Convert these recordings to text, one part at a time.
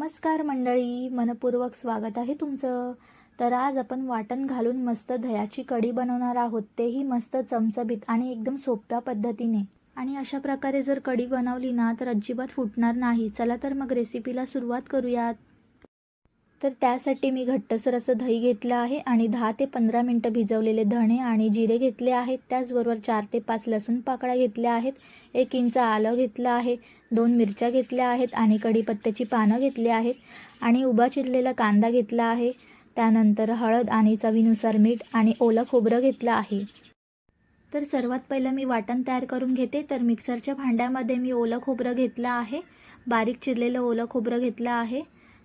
नमस्कार मंडळी मनपूर्वक स्वागत आहे तुमचं. तर आज आपण वाटण घालून मस्त दह्याची कढी बनवणार आहोत. तेही मस्त चमचबीत आणि एकदम सोप्या पद्धतीने. आणि अशा प्रकारे जर कढी बनवली ना तर अजिबात फुटणार नाही. चला तर मग रेसिपीला सुरुवात करूयात. तर त्यासाठी मी घट्टसर असं दही घेतलं आहे आणि दहा ते पंधरा मिनटं भिजवलेले धणे आणि जिरे घेतले आहेत. त्याचबरोबर चार ते पाच लसूण पाकळ्या घेतल्या आहेत. एक इंच आलं घेतलं आहे. दोन मिरच्या घेतल्या आहेत आणि कढीपत्त्याची पानं घेतली आहेत आणि उभा चिरलेला कांदा घेतला आहे. त्यानंतर हळद आणि चवीनुसार मीठ आणि ओलं खोबरं घेतलं आहे. तर सर्वात पहिलं मी वाटण तयार करून घेते. तर मिक्सरच्या भांड्यामध्ये मी ओलं खोबरं घेतलं आहे. बारीक चिरलेलं ओलं खोबरं घेतलं आहे.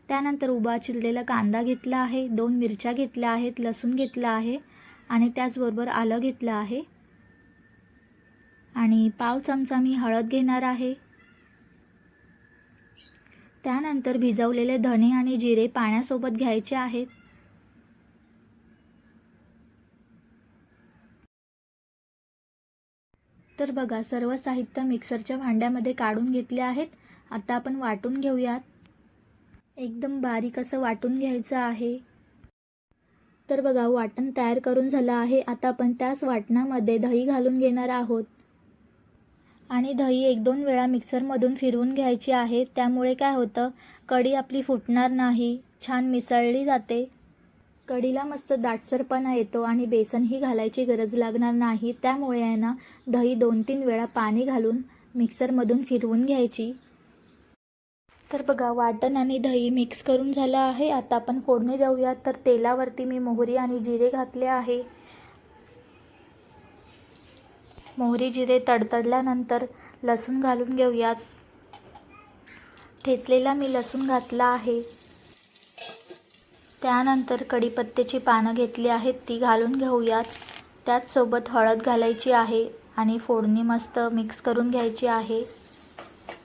त्यानंतर उभा चिरलेला कांदा घेतला आहे दोन मिरच्या घेतल्या आहेत लसूण घेतला आहे आणि त्याचबरोबर आलं घेतलं आहे. आणि पाव चमचा मी हळद घेणार आहे. त्यानंतर भिजवलेले धणे आणि जिरे पाण्यासोबत घ्यायचे आहेत. तर बघा सर्व साहित्य मिक्सरच्या भांड्यामध्ये काढून घेतले आहेत. आता आपण वाटून घेऊयात. एकदम बारीक असं वाटून घ्यायचं आहे. तर बघा वाटण तयार करून झालं आहे. आता आपण त्याच वाटणामध्ये दही घालून घेणार आहोत. आणि दही एक दोन वेळा मिक्सरमधून फिरवून घ्यायची आहे. त्यामुळे काय होतं कढी आपली फुटणार नाही. छान मिसळली जाते. कढीला मस्त दाटसरपणा येतो आणि बेसनही घालायची गरज लागणार नाही. त्यामुळे आहे ना दही दोन तीन वेळा पाणी घालून मिक्सरमधून फिरवून घ्यायची. तर बघा वाटण आणि दही मिक्स करून झालं आहे. आता आपण फोडणी देऊयात तर तेलावरती मी मोहरी आणि जिरे घातले आहे. मोहरी जिरे तडतडल्यानंतर लसूण घालून घेऊयात ठेचलेला मी लसूण घातला आहे. त्यानंतर कढीपत्त्याची पानं घेतली आहेत. ती घालून घेऊयात. त्याचसोबत हळद घालायची आहे आणि फोडणी मस्त मिक्स करून घ्यायची आहे.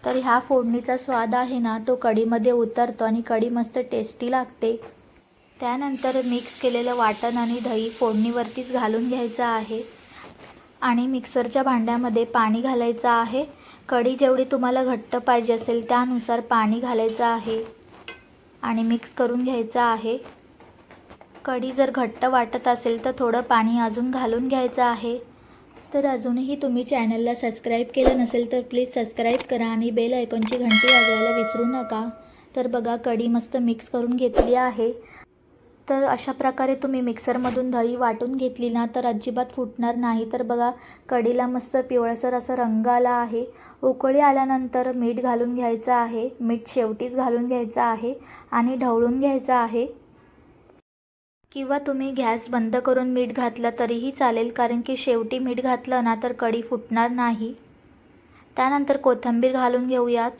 तर ह्या फोडणीचा स्वाद आहे ना तो कढीमध्ये उतरतो आणि कढी मस्त टेस्टी लागते. त्यानंतर मिक्स केलेलं वाटण आणि दही फोडणीवरतीच घालून घ्यायचं आहे. आणि मिक्सरच्या भांड्यामध्ये पाणी घालायचं आहे. कढी जेवढी तुम्हाला घट्ट पाहिजे असेल त्यानुसार पाणी घालायचं आहे. आणि मिक्स करून घ्यायचं आहे. कढी जर घट्ट वाटत असेल तर थोडं पाणी अजून घालून घ्यायचं आहे. तर अजूनही तुम्ही चॅनलला सबस्क्राईब केलं नसेल तर प्लीज सबस्क्राईब करा आणि बेल ऐकॉनची घंटी वाजवायला विसरू नका. तर बघा कढी मस्त मिक्स करून घेतली आहे. तर अशा प्रकारे तुम्ही मिक्सरमधून दही वाटून घेतली ना तर अजिबात फुटणार नाही. तर बघा कढीला मस्त पिवळसर असं रंग आला आहे. उकळी आल्यानंतर मीठ घालून घ्यायचं आहे. मीठ शेवटीच घालून घ्यायचं आहे आणि ढवळून घ्यायचं आहे. किंवा तुम्ही गॅस बंद करून मीठ घातलं तरीही चालेल कारण की शेवटी मीठ घातलं ना तर कढी फुटणार नाही. त्यानंतर कोथिंबीर घालून घेऊयात.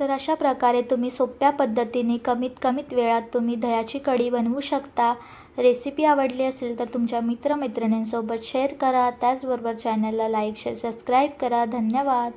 तर अशा प्रकारे तुम्ही सोप्या पद्धतीने कमीत कमीत वेळात तुम्ही दह्याची कढी बनवू शकता. रेसिपी आवडली असेल तर तुमच्या मित्रमैत्रिणींसोबत शेअर करा. त्याचबरोबर चॅनलला लाईक शेअर सबस्क्राईब करा. धन्यवाद.